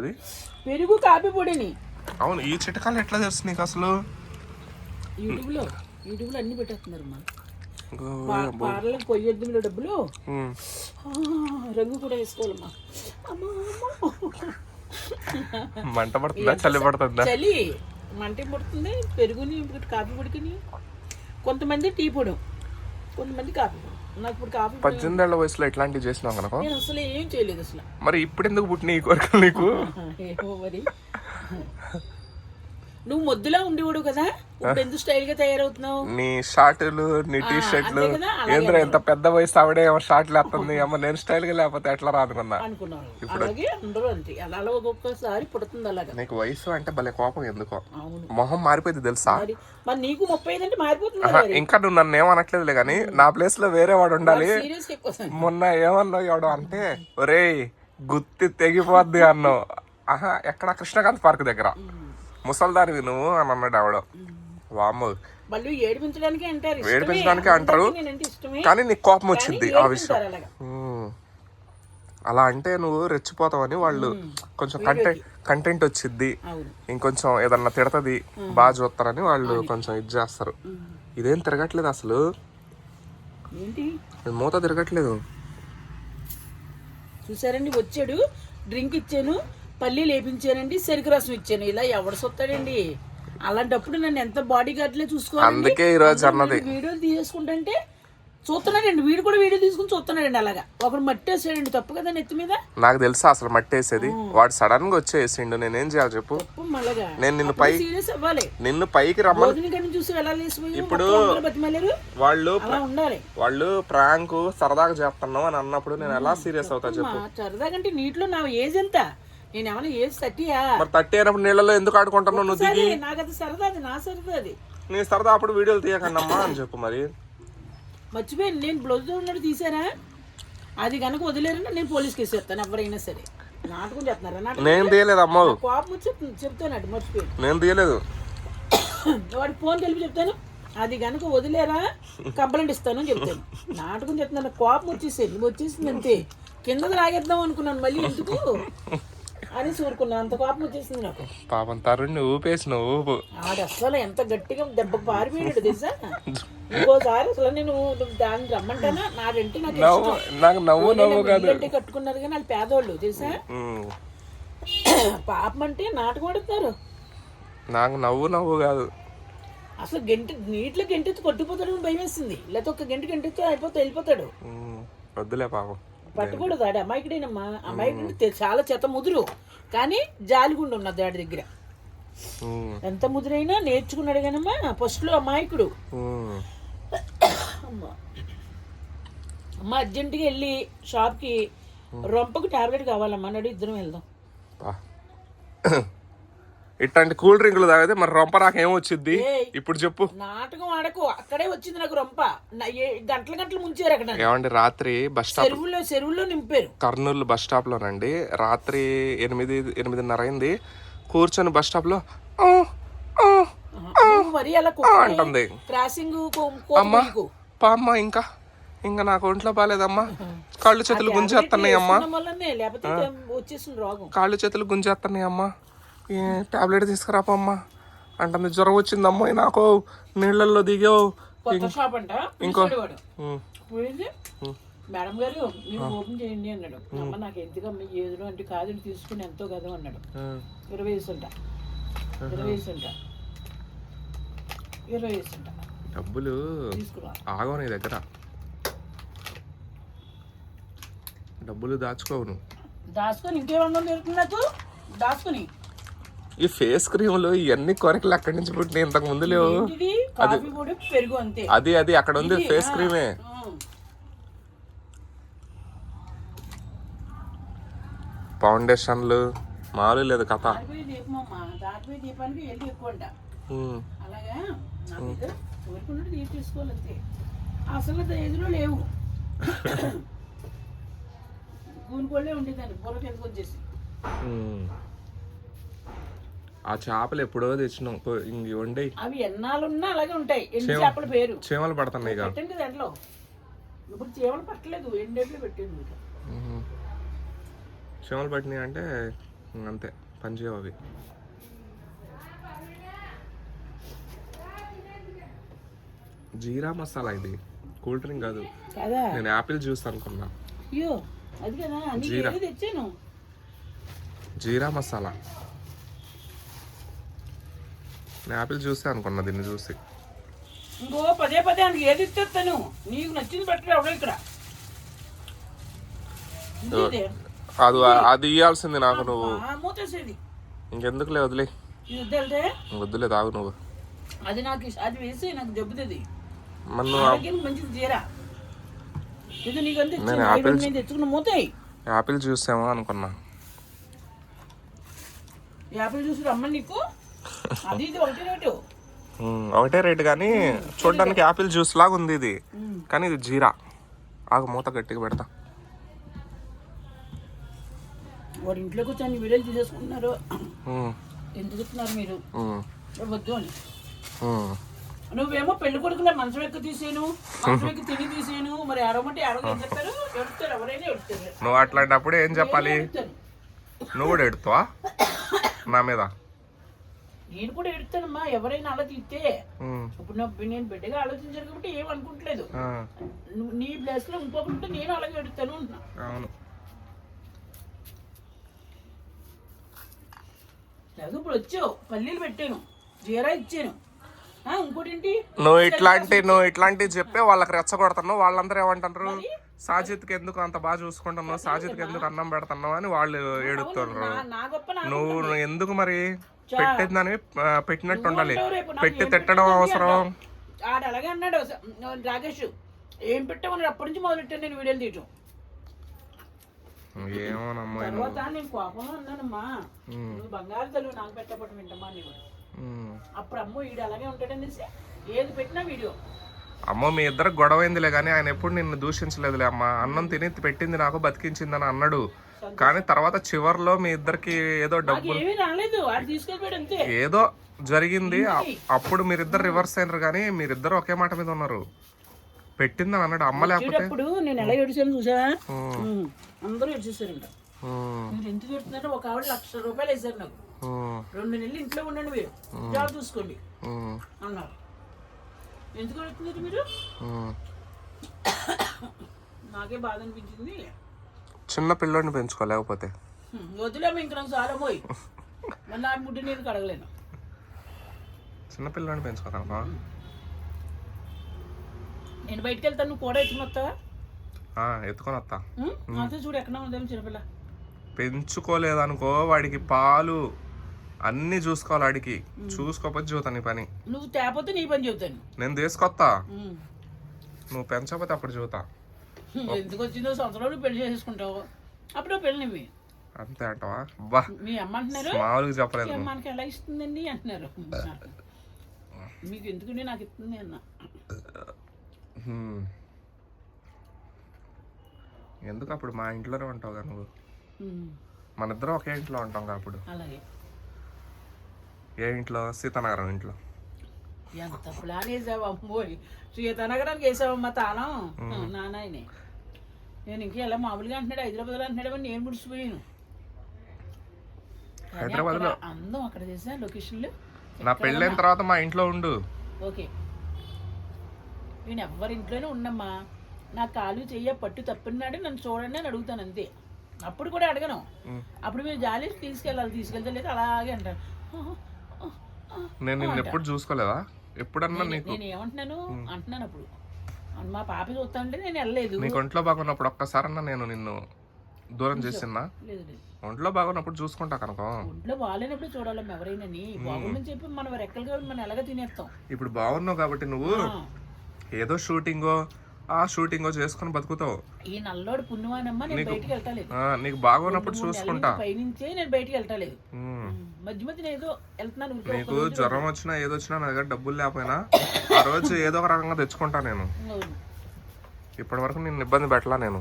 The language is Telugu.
ఇది పెరుగు కాఫీ పొడిని. అవును ఈ చిటకాలు ఎట్లా తెలుసు నీకు అసలు? యూట్యూబ్లో యూట్యూబ్లో అన్ని పెట్టేస్తున్నారు మా. పార్లకు పొయ్యొద్దులో డబ్బులు. రంగు కూడా వేసుకోవాలమ్మా. మంట పడుతుందా? చలి పడుతుందా? చలి. మంట పుడుతుంది? పెరుగుని కాఫీ పొడికిని. కొంతమంది టీ పొడి. కొంతమంది కాఫీ పొడి. నాకు ఇప్పుడు కాఫీ పద్దెనిమిది ఏళ్ళ వయసులో ఇట్లాంటివి చేసినావు కనుక నేను అసలు ఏం చేయలేదు అసలు. మరి ఇప్పుడు ఎందుకు పుట్టిన ఈ కోరికలు నీకు? ఏమో మరి. నువ్వు మొద్దులా ఉండేవాడు కదా? ఎందుకు స్టైల్గా తయారవుతున్నావు? నీ షార్ట్లు నీ టీ షర్ట్లు ఏంద్ర ఇంత పెద్ద వయసు ఆవిడే ఏమో షార్ట్లు వేస్తుంది అమ్మ నేను స్టైల్గా లేకపోతే ఎట్లా రాదుకున్నా అనుకున్నాను. అలాగే అందరూ అంతే. అలా అలా ఒక్కొక్కసారి పుడుతుంది అలాగా. నీకు వయసు అంటే భలే కోపం ఎందుకో? మొహం మారిపోయింది తెలుసా? మరి నీకు ముప్పై అంటే మారిపోతుంది ఇంకా నువ్వు నన్ను ఏమనట్లేదులే కానీ నా ప్లేస్లో వేరే వాడు ఉండాలి. మొన్న ఏమన్నావు ఎవడు అంటే ఒరేయ్ గుత్తి తెగిపోద్ది అన్నావు. ఆహా ఎక్కడ? కృష్ణకాంత్ పార్క్ దగ్గర. ముసల్దానివి నువ్వు అని అన్నాడు ఆవిడ. వామ్మ. వాళ్ళు ఏడిపించడానికి అంటారు. ఏడిపించడానికే కానీ నీకు కోపం వచ్చింది ఆ విషయం. అలా అంటే నువ్వు రెచ్చిపోతావని వాళ్ళు కొంచెం కంటెంట్ కంటెంట్ వచ్చిద్ది. ఇంకొంచెం ఏదన్నా తిడతది బాగా చూస్తారని వాళ్ళు కొంచెం ఇది చేస్తారు. ఇదేం తిరగట్లేదు అసలు? మూత తిరగట్లేదు. చూసారండి వచ్చాడు. డ్రింక్ ఇచ్చాను. పల్లి లేపించానండి. చెరుకు రసం ఇచ్చాను. ఇలా ఎవడు సొత్తాడండి? అలాంటప్పుడు నన్ను ఎంత బాడీ గార్డ్లే చూసుకోవాలి అందుకే ఈ రోజు అన్నది. వీడియోలు తీసుకుంటుంటే చూస్తున్నాడండి వీడు కూడా వీడియో తీసుకుని చూస్తున్నాడండి అలాగా. ఒకడు మట్టి వేసాడండి తప్పు కదా నెత్తి మీద? నాకు తెలుసా అసలు మట్టేసేది. వాడు సడన్గా వచ్చేసిండు నేనేం చేయాలి చెప్పు? నేను నిన్ను పై సీరియస్ అవ్వాలి. నిన్ను పైకి రమ్మని. చూసి ఇప్పుడు వాళ్ళు వాళ్ళు ప్రాంక్ సరదాగా చేస్తున్నావు అని అన్నప్పుడు నేను ఎలా సీరియస్ అవుతా చెప్పు? మా సరదాగంటే నీటిలో నా ఏజ్ ఎంత? నేను ఏమైనా ఏజ్ థర్టీయా మరి అయినప్పుడు నీళ్ళలో ఎందుకు ఆడుకుంటున్నావు నువ్వు దిగి? నాకు అది సరదా అది నా సరదా అది నీ సరదా అప్పుడు వీడియోలు తీయకండి అమ్మా అని చెప్పు మరి. మర్చిపోయాను నేను బ్లౌజ్ ఉన్నట్టు తీసారా అది కనుక వదిలేరని నేను పోలీస్ కేసు చెప్తాను ఎవరైనా సరే. నాటకం చెప్తున్నారా నేను తీయలేదు అమ్మ. కోపం వచ్చి చెప్తాను చెప్తానండి మర్చిపోయాను. నేను తీయలేదు. వాడి ఫోన్ తెలిపి చెప్తాను అది కనుక వదిలేరా? కంప్లైంట్ ఇస్తాను అని చెప్తాను. నాటకం చెప్తున్నాను కోపం వచ్చేసింది వచ్చేసింది అంతే. కిందకి లాగేద్దాం అనుకున్నాను మళ్ళీ ఎందుకు? అని చూరుకున్నాను అంత కోపం వచ్చేసింది నాకు. పాపం తరుణ్ణి ఊపేసిన ఊపు. ఆడు అసలు ఎంత గట్టిగా దెబ్బకు పారిపోయాడు తెలుసా? ఇంకోసారి అసలు నేను దాన్ని రమ్మంటానా? నాడంటే నాకు నాకు నవ్వు నవ్వు కాదు. అంటే కట్టుకున్నారు కానీ వాళ్ళు పేదోళ్ళు తెలుసా. పాపం అంటే నాటకం ఆడుతున్నారు. నాకు నవ్వు నవ్వు కాదు. అసలు గంట నీటిలో గంటెత్తి కొట్టిపోతాడు భయం వేస్తుంది లేకపోతే ఒక గంట గంటెత్తి అయిపోతే వెళ్ళిపోతాడు. వద్దులే పాపం. పట్టకూడదు ఆడు అమాయకుడేనమ్మా అమాయకుడు చాలా చెత్త ముదురు. కానీ జాలిగుండు ఉన్నది ఆడి దగ్గర. ఎంత ముదురైనా నేర్చుకున్నాడు కానమ్మా ఫస్ట్లో అమాయకుడు. అమ్మా. అమ్మ అర్జెంటుగా వెళ్ళి షాప్కి రొంపకు టాబ్లెట్ కావాలమ్మా. నడు ఇద్దరం వెళ్దాం. ఇట్లాంటి కూల్ డ్రింకులు తాగితే మరి రొంప నాకు ఏమొచ్చింది. ఇప్పుడు చెప్పు. నాటకం ఆడకు అక్కడే వచ్చింది నాకు రొంప. గంటల గంటలు ముంచారు అక్కడ ఏమండి రాత్రి బస్ స్టాప్ చెరువులో చెరువులో నింపారు. కర్నూలు బస్ స్టాప్ లోనండి రాత్రి ఎనిమిది ఎనిమిదిన్నర అయింది. కూర్చొని బస్ స్టాప్లో "ఆ, ఆ, నువ్వు మరీ అలా అంటుంది. క్రాసింగ్ అమ్మా పామ్మ ఇంకా ఇంకా నాకు ఒంట్లో బాగాలేదమ్మా కాళ్ళు చేతులు గుంజేస్తున్నాయి అమ్మా వల్లనే లేకపోతే వచ్చేసింది రోగం. కాళ్ళు చేతులు గుంజేస్తున్నాయి అమ్మా ఏ టాబ్లెట్ తీసుకురాపమ్మా. అంటుంది జ్వరం వచ్చిందమ్మా నాకు నీళ్ళల్లో దిగావు. పోయింది. మేడం గారు మీరు ఓపెన్ చేయండి అన్నాడు. అమ్మ నాకు ఎందుకమ్మ ఏదో అంటే కాదు తీసుకుని ఎంతో కదా అన్నాడు. ఇరవై వేసుంట ఇరవై వేసుంట ఇరవై వేసుంట డబ్బులు ఆగవు నీ దగ్గర. డబ్బులు దాచుకోవు నువ్వు. దాచుకొని ఇంకేమన్నా దొరుకుతుంది నాకు దాచుకొని. ఈ ఫేస్ క్రీములు ఇవన్నీ కొరకలు అక్కడి నుంచి పుట్టినాయి? ఇంతకు ముందు లేవు. పెరుగు అంతే. అది అది అక్కడ ఉంది ఫేస్ క్రీమే. ఫౌండేషన్లు మాలు లేదు కథ. అసలు లేవు. గూనుకోళ్ళే ఉండేదాన్ని. వచ్చేసి. ఆ చేపలు ఎప్పుడో తెచ్చినాం. పో, ఇంక వండి అవి ఎన్నాళ్ళున్నా అలాగే ఉంటాయి. ఎండు చేపల పేరు? చీమలు పడుతున్నాయి పెట్టండి దాంట్లో. ఇప్పుడు చీమలు పట్టలేదు. ఎండేట్లు పెట్టింది. చీమలు పట్టినాయి అంటే అంతే. పని చేయవు అవి. జీరా మసాలా ఇది. కూల్ డ్రింక్ కాదు. నేను యాపిల్ జ్యూస్ అనుకున్నా. అయ్యో అది కదా. నీకు జీరా. జీరా మసాలా. నేను యాపిల్ జ్యూసే అనుకున్నా దీన్ని చూసి. ఇంకో పదే పదే అందుకు ఏది ఇచ్చేస్తాను నీకు నచ్చింది పెట్టరు ఎవడో ఇక్కడ? అది అది ఇవ్వాల్సింది నాకు నువ్వు. ఆ, మూతేసేది. ఇంకెందుకులే వదిలే. ఇది వద్దంటే? వద్దులే తాగు నువ్వు. అది నాకు ఇష్ట- అది వేసి నాకు దెబ్బతుంది మరి నువ్వు ఆరోగ్యానికి మంచిది జీరా. ఇది నీకంటే. నేను ఐదు ఆపిల్స్- తెచ్చుకున్న మూతాయి యాపిల్ జ్యూస్ ఏమో అనుకున్నా యాపిల్ జ్యూస్ రమ్మని నీకు. ఒకటి రేటు. కానీ చూడడానికి యాపిల్ జ్యూస్ లాగా ఉంది ఇది. కానీ ఇది జీరా. ఆగు మూత గట్టిగా పెడతా. వాడు ఇంట్లో కూర్చొని వీడియోలు తీసేసుకుంటున్నారు. ఎందుకు ఇస్తున్నారు మీరు? వద్దు అని. నువ్వేమో పెళ్ళి కొడుకులా మంచం ఎక్క తీసేను ఎక్కి తిని తీసేను మరి చెప్తారు? ఎడుతారు ఎవరైనా ఎడుతారు నువ్వు అట్లాంటప్పుడు ఏం చెప్పాలి. నువ్వు కూడా ఎడుతావా నా మీద? నేను కూడా ఎడుతానమ్మా ఎవరైనా అలా ఇప్పుడు నా నేను బిడ్డగా ఆలోచించాను కాబట్టి ఏం అనుకుంటలేదు. నీ ప్లేస్లో ఇంకొకటి నేను అలాగే ఎడుతాను అంటున్నా. అవును. లేదు ఇప్పుడు వచ్చావు పల్లీలు పెట్టాను జీరా ఇచ్చాను. ఆ, ఇంకోటి ఏంటి? నువ్వు ఇట్లాంటి నువ్వు ఇట్లాంటివి చెప్పే వాళ్ళకి రెచ్చగొడుతున్నావు వాళ్ళందరూ ఏమంటారు? సాజిత్కి ఎందుకు అంత బాగా చూసుకుంటున్నావు? సాజిత్కి ఎందుకు అన్నం పెడుతున్నావు అని వాళ్ళు ఏడుతున్నారు నువ్వు ఎందుకు మరి పెట్టిందని ఆ, పెట్టినట్టు ఉండాలి పెట్టి తిట్టడం అవసరం. ఆడు అలాగే అన్నాడు. రాకేష్ ఏం పెట్టామని అప్పటి నుంచి మొదలెట్టాను నేను వీడియోలు తీయటం. ఏమోనమ్మా తర్వాత నేను కోపంలో అన్నానమ్మా నువ్వు బంగారు తల్లి నాకు పెట్టబట్టి వింటమ్మా నీవు. ఉమ్. అప్పుడు అమ్మో వీడు అలాగే ఉంటాడనేసి ఏది పెట్టినా వీడియో. అమ్మో మీ ఇద్దరు గొడవైందిలే కానీ ఆయన ఎప్పుడు నిన్ను దూషించలేదులే అమ్మ. అన్నం తిని పెట్టింది నాకు బతికించిందని అన్నాడు. కానీ తర్వాత చివర్లో మీ ఇద్దరికి ఏదో డబ్బు ఏదో జరిగింది. అప్పుడు మీరిద్దరు రివర్స్ అయినారు కానీ మీరిద్దరు ఒకే మాట మీద ఉన్నారు. పెట్టిందని అన్నాడు. అమ్మ లేకపోతే వచ్చేటప్పుడు నేను ఎలా ఏడిచాను చూసావా? ఉమ్. అందరూ ఏడ్చేసారంట ఉమ్, మీరు ఎందుకు పెడుతున్నారో ఒక ఆవిడ లక్ష రూపాయలు వేశారు నాకు. ఉమ్, రెండు నెలలు ఇంట్లో ఉండండి మీరు. జాబ్ చూసుకోండి అన్నారు. ఎందుకు పెడుతున్నారు మీరు. నాకే బాధ అనిపించింది. చిన్న పిల్లోడిని పెంచుకోలేకపోతే హ్మ్, వదిలేము ఇంక నాకు చాలా పోయి. మళ్ళీ నా ముడ్డి నేను కడగలేను. చిన్న పిల్లోడిని పెంచుకోరామా నేను బయటికి వెళ్తాను నువ్వు కూడా ఎత్తుకుని వస్తావా? ఎత్తుకొని వస్తా? అంతే చూడు ఎక్కడ ఉందేమో చిన్నపిల్ల. పెంచుకోలేదనుకో వాడికి పాలు అన్నీ చూసుకోవాలి వాడికి చూసుకోకపోతే చూతా నీ పని. నువ్వు తేపోతే నీ పని చెబుతాను. నేను తీసుకొస్తా. నువ్వు పెంచకపోతే అప్పుడు చూతా. ఎందుకు వచ్చిందో సంవత్సరాలు పెళ్ళి చేసుకుంటావు? అప్పుడు పెళ్ళి నువ్వు. అంతే అంటావా? బా. మీ అమ్మ అంటున్నారు? మామూలుగా చెప్పలేదు "ఈ నువ్వు. అమ్మానికి ఎలా ఇస్తుందండి అంటున్నారు. మీకు ఎందుకండి నాకు ఇస్తుంది అన్న. ఎందుకు అప్పుడు మా ఇంట్లోనే ఉంటావుగా నువ్వు? మన ఇద్దరం ఒకే ఇంట్లో ఉంటాం అప్పుడు? అలాగే. ఏ ఇంట్లో? సీతానగరం ఇంట్లో. ఎంత ప్లాన్ వేసావు అమ్మోయ్? సీతానగరానికి వేసావమ్మా తాళం? నానాయనే నేను ఇంకా ఎలా మామూలుగా అంటున్నాడు హైదరాబాద్లో అంటున్నాడు నేను ముడిచిపోయాను. కానీ హైదరాబాద్లో? అక్కడ అందం అక్కడ చేసా లొకేషన్లు. నా పెళ్ళైన తర్వాత మా ఇంట్లో ఉండు. ఓకే. నేను ఎవరి ఇంట్లోనే ఉన్నమ్మా. నా కాలు చెయ్య పట్టు తప్పినాడు నన్ను చూడండి అని అడుగుతాను అంతే. అప్పుడు కూడా అడగను. అప్పుడు మీరు జాలి తీసుకెళ్ళాలి తీసుకెళ్తే లేదు అలాగే అంటారు. "ఆహా, ఆ, ఆ." నేను నిన్ను ఎప్పుడు చూసుకోలేదా? ఎప్పుడన్నా నీకు నేను ఏమంటున్నాను? అంటున్నాను అప్పుడు. మా పాప చూస్తా ఉంటే నేను వెళ్ళలేదు. నీకు ఒంట్లో బాగున్నప్పుడు ఒక్కసారన్నా నేను నిన్ను దూరం చేసినా ఒంట్లో బాగున్నప్పుడు చూసుకుంటా కనుక. ఒంట్లో బాగాలేనప్పుడు చూడాలమ్మ ఎవరైనా బాగుందని చెప్పి మనం రెక్కలు కాబట్టి మనం ఎలాగ తినేస్తాం? ఇప్పుడు బాగున్నావు కాబట్టి నువ్వు ఏదో షూటింగో ఆ షూటింగో చేసుకొని బతుకుతావు. ఈ నల్లోడు పుణ్యమానమ్మ నేను బయటికి వెళ్తలేదు. నీకు బాగున్నప్పుడు చూసుకుంటా. పైనుంచే నేను బయటికి వెళ్తలేదు. మధ్య మధ్యన ఏదో వెళ్తున్నాను నీకు జ్వరం వచ్చినా ఏదో వచ్చినా నా దగ్గర డబ్బులు లేకపోయినా ఆ రోజు ఏదో ఒక రకంగా తెచ్చుకుంటా నేను. ఇప్పటి వరకు నేను ఇబ్బంది పెట్టలా నేను.